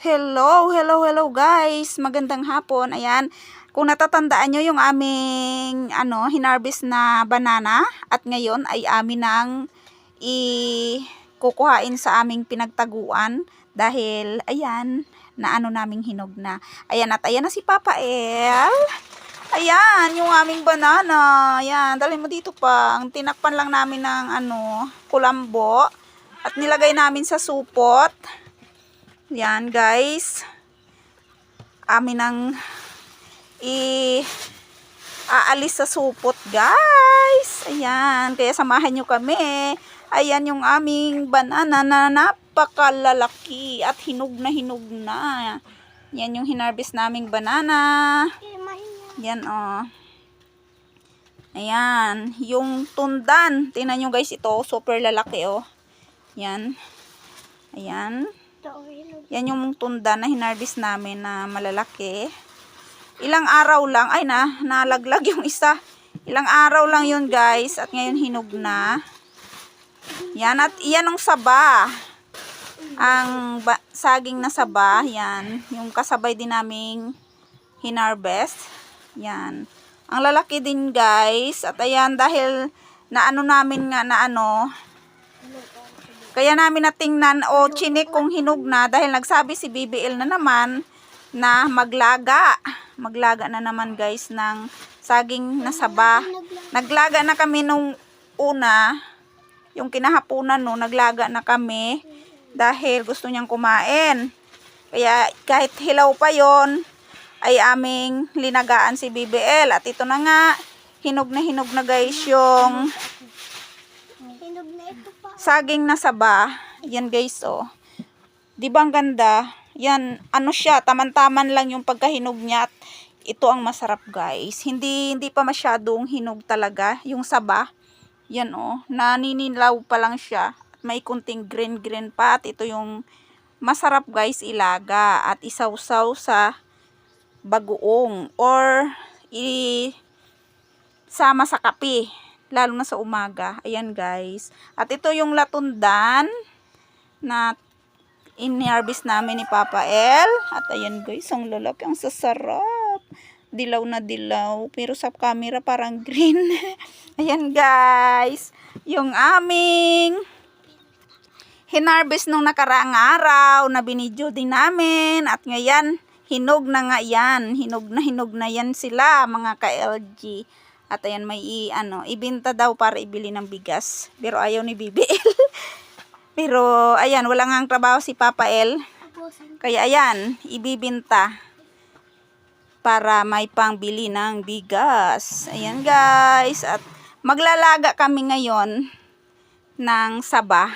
Hello, hello, hello guys. Magandang hapon. Ayan. Kung natatandaan nyo yung aming ano, hinarvest na banana at ngayon ay amin nang i-kukuhain sa aming pinagtaguan dahil ayan, na ano naming hinog na. Ayan at ayan na si Papa El. Ayan, yung aming banana. Ayan, dalhin mo dito pa. Ang tinakpan lang namin ng ano, kulambo at nilagay namin sa supot. Yan guys. Amin ang i aalis sa supot guys. Ayan. Kaya samahan nyo kami. Ayan yung aming banana na napakalalaki at hinog na hinog na. Yan yung hinarvest naming banana. Yan oh. Ayan. Yung tundan. Tingnan nyo guys ito. Super lalaki oh. Yan. Ayan. Yan yung tunda na hinarvest namin na malalaki. Ilang araw lang, ay na, nalaglag yung isa. Ilang araw lang yun guys, at ngayon hinog na. Yan, at yan ang saba. Ang ba, saging na saba, yan. Yung kasabay din naming hinarvest. Yan. Ang lalaki din guys, at ayan dahil na ano namin nga na ano, kaya namin natingnan o chinik kung hinog na dahil nagsabi si BBL na naman na maglaga. Maglaga na naman guys ng saging na saba. Naglaga na kami nung una, yung kinahapunan no, naglaga na kami dahil gusto niyang kumain. Kaya kahit hilaw pa yon ay aming linagaan si BBL. At ito na nga, hinog na hinog na guys yung Hinog na ito pa. Saging na saba. Yan guys, oh. Di ba ang ganda? Yan, ano siya, taman-taman lang yung pagkahinog niya at ito ang masarap guys. Hindi, hindi pa masyadong hinog talaga yung saba. Yan oh, naninilaw pa lang siya. May kunting green-green pa at ito yung masarap guys ilaga at isawsaw sa bagoong or i sama sa kape lalo na sa umaga. Ayan guys. At ito yung latundan na in-harvest namin ni Papa El. At ayan guys, ang lalaki, ang sasarap. Dilaw na dilaw. Pero sa camera parang green. ayan guys. Yung aming hinarvest nung nakaraang araw na binidyo din namin. At ngayon, hinog na nga yan. Hinog na hinog na yan sila mga ka-LG. At ayan may i, ano, ibenta daw para ibili ng bigas. Pero ayaw ni BBL. Pero ayan, wala nga ang trabaho si Papa L. Kaya ayan, ibibinta para may pangbili ng bigas. Ayan guys, at maglalaga kami ngayon ng saba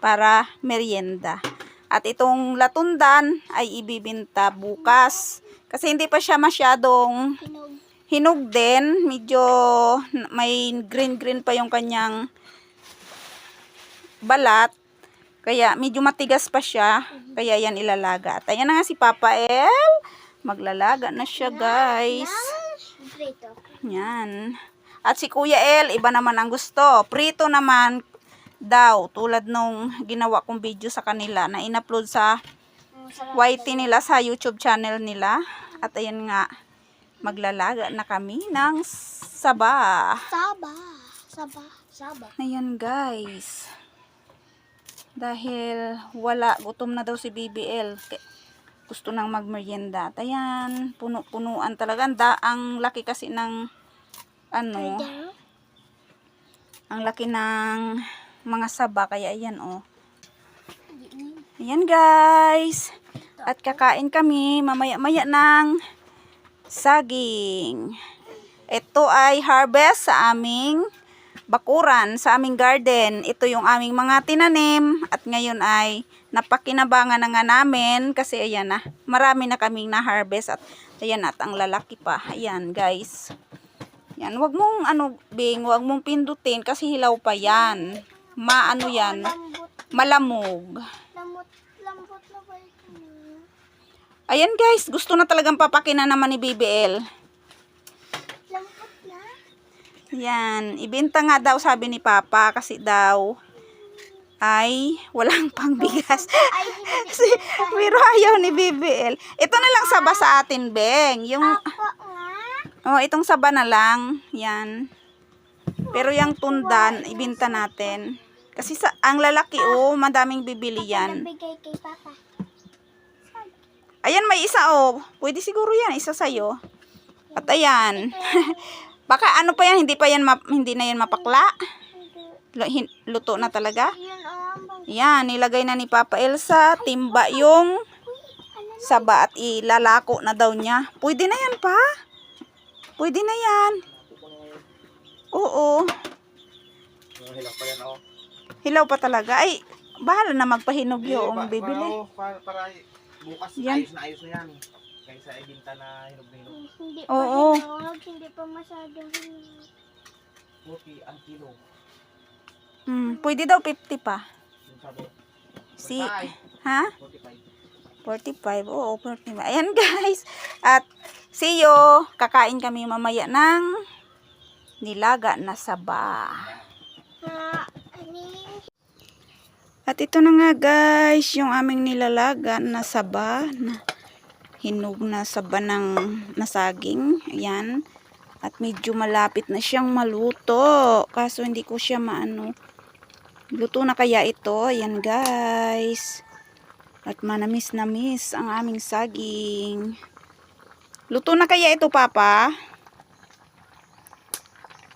para merienda. At itong latundan ay ibibinta bukas. Kasi hindi pa siya masyadong Hinog. din. Medyo may green-green pa yung kanyang balat. Kaya medyo matigas pa siya. Kaya yan ilalaga. At ayan na nga si Papa El. Maglalaga na siya guys. Yan. At si Kuya El, iba naman ang gusto. Prito naman daw. Tulad nung ginawa kong video sa kanila na in-upload sa sarap. YT nila sa YouTube channel nila. At ayan nga, maglalaga na kami ng saba. Saba. Saba. Saba. Ayan guys. Dahil wala, gutom na daw si BBL. Gusto nang magmerienda. Ayan, puno-punuan talaga. Da, ang laki kasi ng ano, ang laki ng mga saba. Kaya ayan oh. Ayan guys. At kakain kami mamaya-maya ng saging. Ito ay harvest sa aming bakuran, sa aming garden. Ito yung aming mga tinanim at ngayon ay napakinabangan na nga namin kasi ayan na, marami na kaming na-harvest at ayan at ang lalaki pa. Ayan guys. Yan, wag mong ano, Bing, wag mong pindutin kasi hilaw pa yan. Maano yan, malamog. Lambot. Lambot na ba? Ayan guys, gusto na talagang papakina naman ni BBL. Yan, ibenta nga daw sabi ni Papa kasi daw ay walang pangbigas. Kasi, pero ayaw ni BBL. Ito na lang saba sa atin, Beng. Yung, oh, itong saba na lang. Yan. Pero yung tundan, ibinta natin. Kasi sa, ang lalaki, oh, madaming bibili yan. Nabigay kay Papa. Ayan, may isa, oh. Pwede siguro yan, isa sa'yo. At ayan. Baka ano pa yan, hindi pa yan, hindi na yan mapakla. Luto na talaga. Yan, nilagay na ni Papa Elsa, timba yung saba at ilalako na daw niya. Pwede na yan pa. Pwede na yan. Oo. Hilang pa yan, oh. Hilaw pa talaga. Ay, bahala na magpahinog yung bibili. Para, para, para bukas Yan. ayos na ayos na yan. Kaysa ibinta na hinog na hinog. Hindi pa Oo. hinog, hindi pa masyadong hinog. Puti ang kilo. Hmm, pwede daw 50 pa. Yung sabi. Si, 45. ha? 45. 45. Oo, 45. Ayan guys. At see you. Kakain kami mamaya ng nilaga na saba. Ha, ani? At ito na nga guys, yung aming nilalaga na saba, na hinog na saba ng nasaging. Ayan. At medyo malapit na siyang maluto. Kaso hindi ko siya maano. Luto na kaya ito. Ayan guys. At manamis na miss ang aming saging. Luto na kaya ito papa?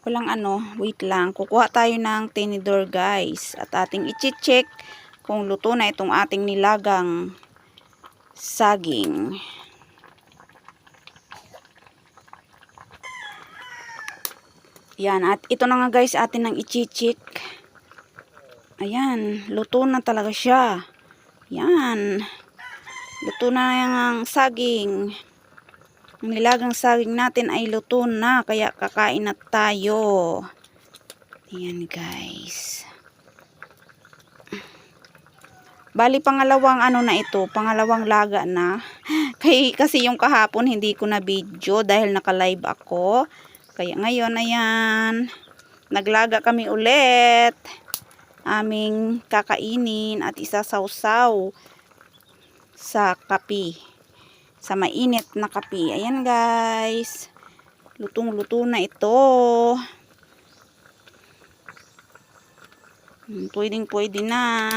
Walang ano, wait lang. Kukuha tayo ng tinidor guys. At ating ichi-check kung luto na itong ating nilagang saging. Yan, at ito na nga guys atin ang ichi-check. Ayan, luto na talaga siya. Yan. Luto na yung saging. Ang nilagang saging natin ay luto na, kaya kakain na tayo. Ayan guys. Bali pangalawang ano na ito, pangalawang laga na. Kasi yung kahapon hindi ko na video dahil naka-live ako. Kaya ngayon ayan, naglaga kami ulit. Aming kakainin at isasawsaw sa kapi. Sa mainit na kapi. Ayan guys. Lutong-luto na ito. Hmm, Pwedeng pwede na.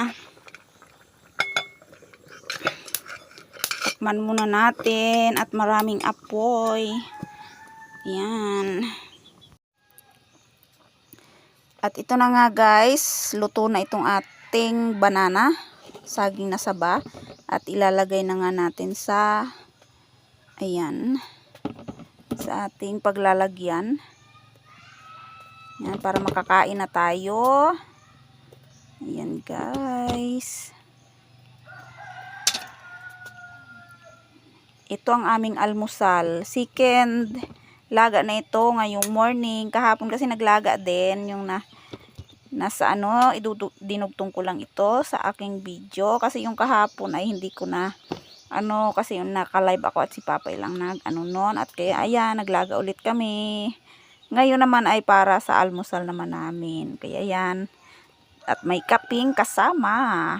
Takman muna natin at maraming apoy. Yan. At ito na nga guys, luto na itong ating banana, saging na saba. At ilalagay na nga natin sa, ayan, sa ating paglalagyan. Yan, para makakain na tayo. Ayan guys. Ito ang aming almusal. Second laga na ito ngayong morning. Kahapon kasi naglaga din yung na nasa ano, dinugtong ko lang ito sa aking video kasi yung kahapon ay hindi ko na ano kasi yung naka-live ako at si Papay lang nag ano noon at kaya ayan naglaga ulit kami. Ngayon naman ay para sa almusal naman namin. Kaya ayan at may kaping kasama.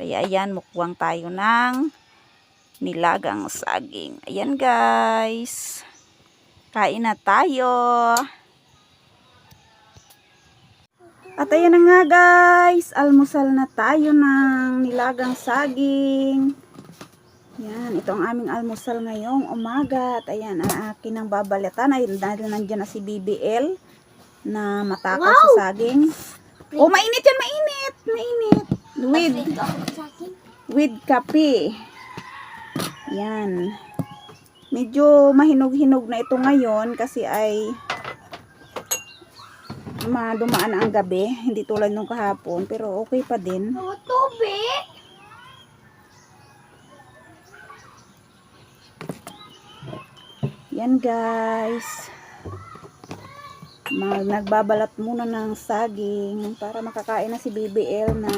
Kaya ayan mukwang tayo ng nilagang saging. Ayan guys. Kain na tayo. At ayan na nga guys. Almusal na tayo ng nilagang saging. Yan. Ito ang aming almusal ngayong umaga. At ayan. Ang akin ang babalatan. Ay dahil nandiyan na si BBL na matakaw sa saging. Oh, mainit yan. Mainit. Mainit. With, with kape. Yan. Medyo mahinog-hinog na ito ngayon kasi ay madumaan ang gabi. Hindi tulad nung kahapon. Pero okay pa din. Tubig. Yan guys. Mag, nagbabalat muna ng saging para makakain na si BBL na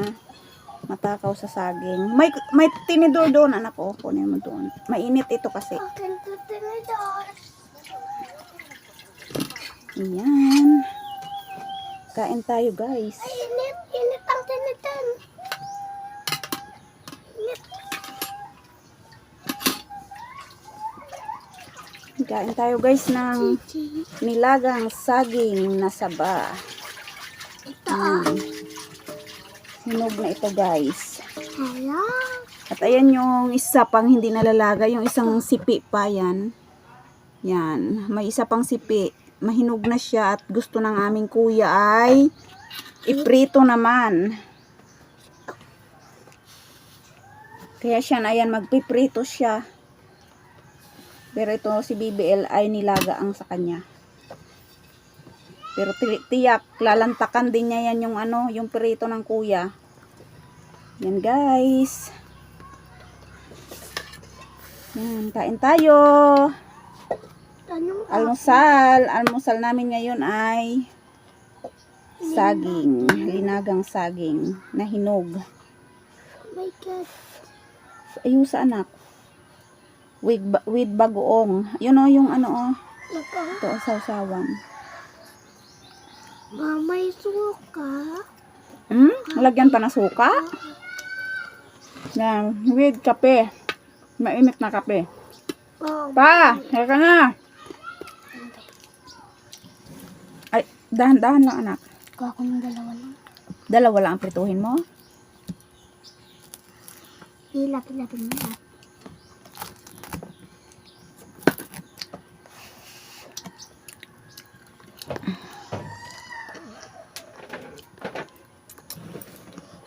matakaw sa saging. May, may tinidor doon anak ko. Kunin mo doon. Mainit ito kasi. Ayan. Kain tayo guys. Ay, Kain tayo guys ng nilagang saging na saba. Ito ah. Mm. Hinog na ito guys. At ayan yung isa pang hindi nalalaga, yung isang sipi pa yan. Yan, may isa pang sipi. Mahinog na siya at gusto ng aming kuya ay iprito naman. Kaya siya na yan, magpiprito siya. Pero ito si BBL ay nilaga ang sa kanya. Pero ti- tiyak, lalantakan din niya yan yung ano, yung prito ng kuya. Yan guys. Yan, kain tayo. Almusal. Almusal namin ngayon ay saging. Linagang saging na hinog. Oh my God. Ayun sa anak. With, with bagoong. Yun o, yung ano o. Naka. Ito, sausawan. Mamay suka. Hmm? Lagyan pa na suka? Yan, with kape. Mainit na kape. Oh. Pa, halika na. Ay, dahan-dahan lang anak. Kuha ko ng dalawa lang. Dalawa lang ang prituhin mo. Hilap-hilapin mo na.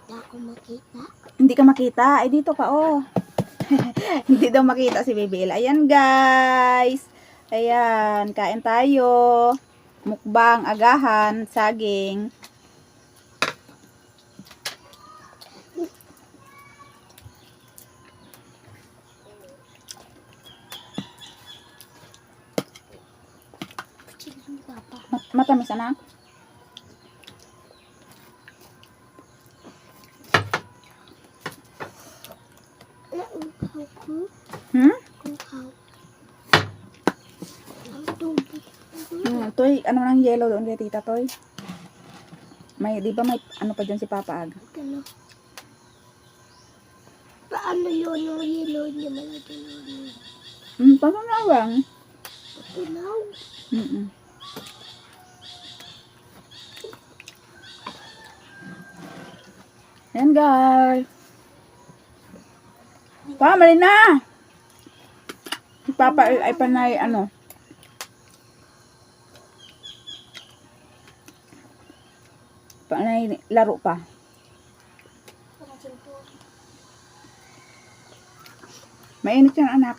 Hindi ako makita. Hindi ka makita. Ay, dito ka, oh. Hindi daw makita si Bibil. Ayan, guys. Ayan, kain tayo. Mukbang, agahan, saging. Matamis, anak. Nauuhaw ko. Hmm? Uhaw. Ang tubig. Hmm, toy, ano nang yellow doon kay tita, toy? May, di ba may, ano pa dyan si Papa Ag? Ano? Paano yun yung yellow niya malagyan ng? Hmm, paano na lang? Tunaw. Mm Ayan, guys. Pa, mali na! Si Papa ay, ay panay, ano, panay laro pa. Mainit yan, anak.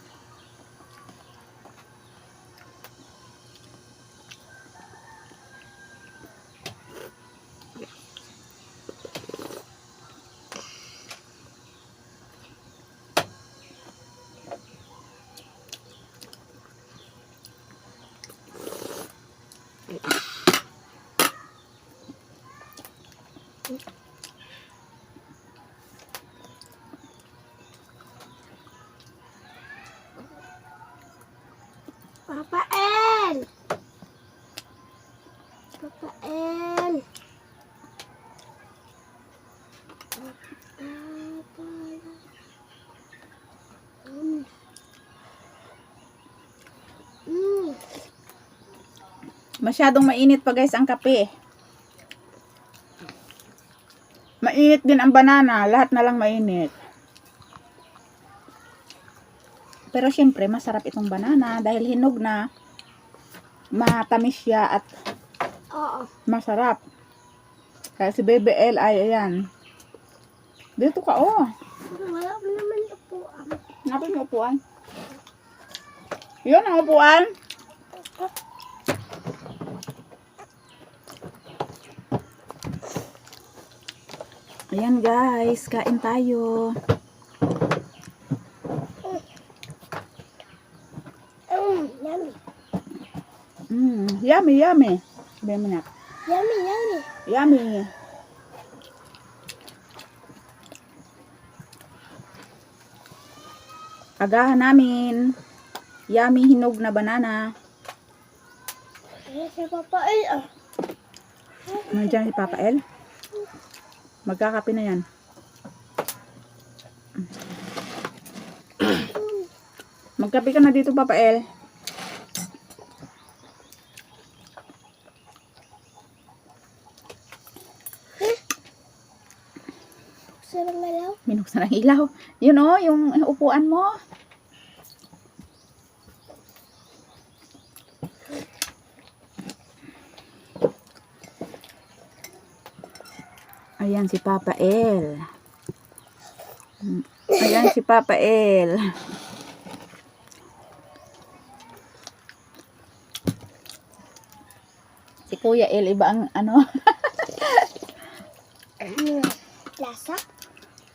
Papa El! Papa El! Papa Mm. Mm. Masyadong mainit pa guys ang kape. Mainit din ang banana. Lahat na lang mainit. Pero syempre, masarap itong banana dahil hinog na. Matamis siya at masarap. Kaya si BBL ay ayan. Dito ka oh. Wala mo naman upuan. Napin mo upuan. Yun ang upuan. Ayan guys, kain tayo. Mm, yummy. Mm, yummy, yummy. Sabi mo na. Yummy, yummy. Yummy. Agahan namin. Yummy hinog na banana. Ayan si Papa El. ah. Nandiyan si Papa El. Magkakape na yan. Magkape ka na dito, Papa El. Minuksan ang ilaw. Yun o, yung upuan mo. Ayan si Papa El. Ayan si Papa El. Si Kuya El, iba ang ano. Ano? Lasa?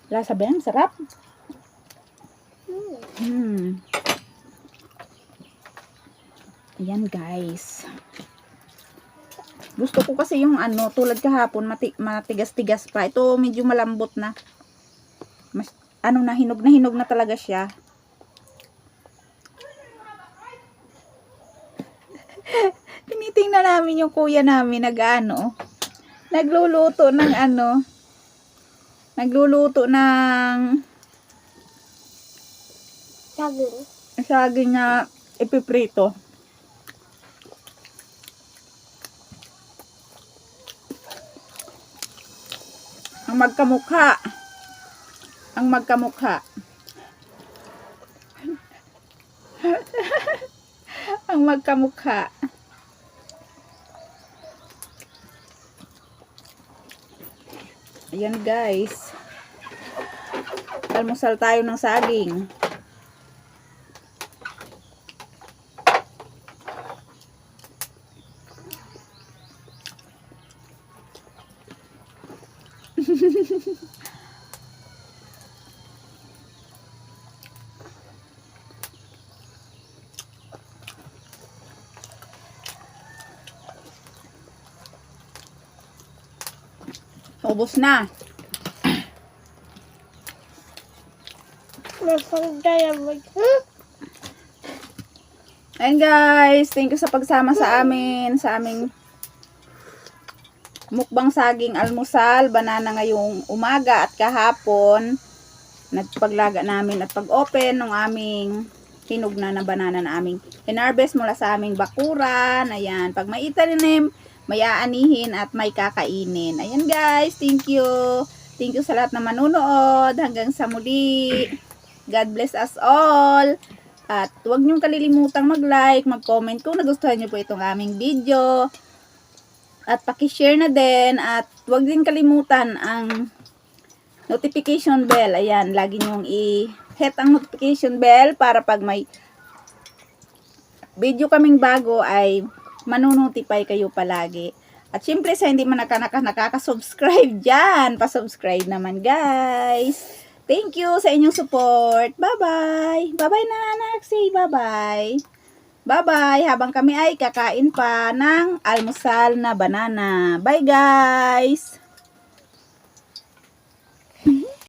Lasa ba yan? Sarap. Hmm. Hmm. Ayan guys. Gusto ko kasi yung ano, tulad kahapon, mati matigas-tigas pa. Ito medyo malambot na. Mas, ano na, hinog na hinog na talaga siya. Tinitingnan namin yung kuya namin nag ano, nagluluto ng ano, nagluluto ng Saging. saging na ipiprito. Magkamukha. Ang magkamukha. Ang magkamukha. Ayan guys. Almusal tayo ng saging. Ubus na. And guys, thank you sa pagsama sa amin, sa aming mukbang saging almusal, banana ngayong umaga at kahapon. Nagpaglaga namin at pag-open ng aming hinog na na banana na aming hinarvest mula sa aming bakuran. Ayan, pag may itanim, may aanihin at may kakainin. Ayan guys, thank you. Thank you sa lahat na manunood. Hanggang sa muli. God bless us all. At huwag niyong kalilimutang mag-like, mag-comment kung nagustuhan niyo po itong aming video. At paki-share na din. At huwag din kalimutan ang notification bell. Ayan, lagi niyong i-hit ang notification bell para pag may video kaming bago ay manunotify kayo palagi. At syempre sa hindi man naka, naka, nakaka-subscribe dyan, pa-subscribe naman guys. Thank you sa inyong support. Bye-bye. Bye-bye na, anak. Say bye-bye. Bye-bye. Habang kami ay kakain pa ng almusal na banana. Bye, guys.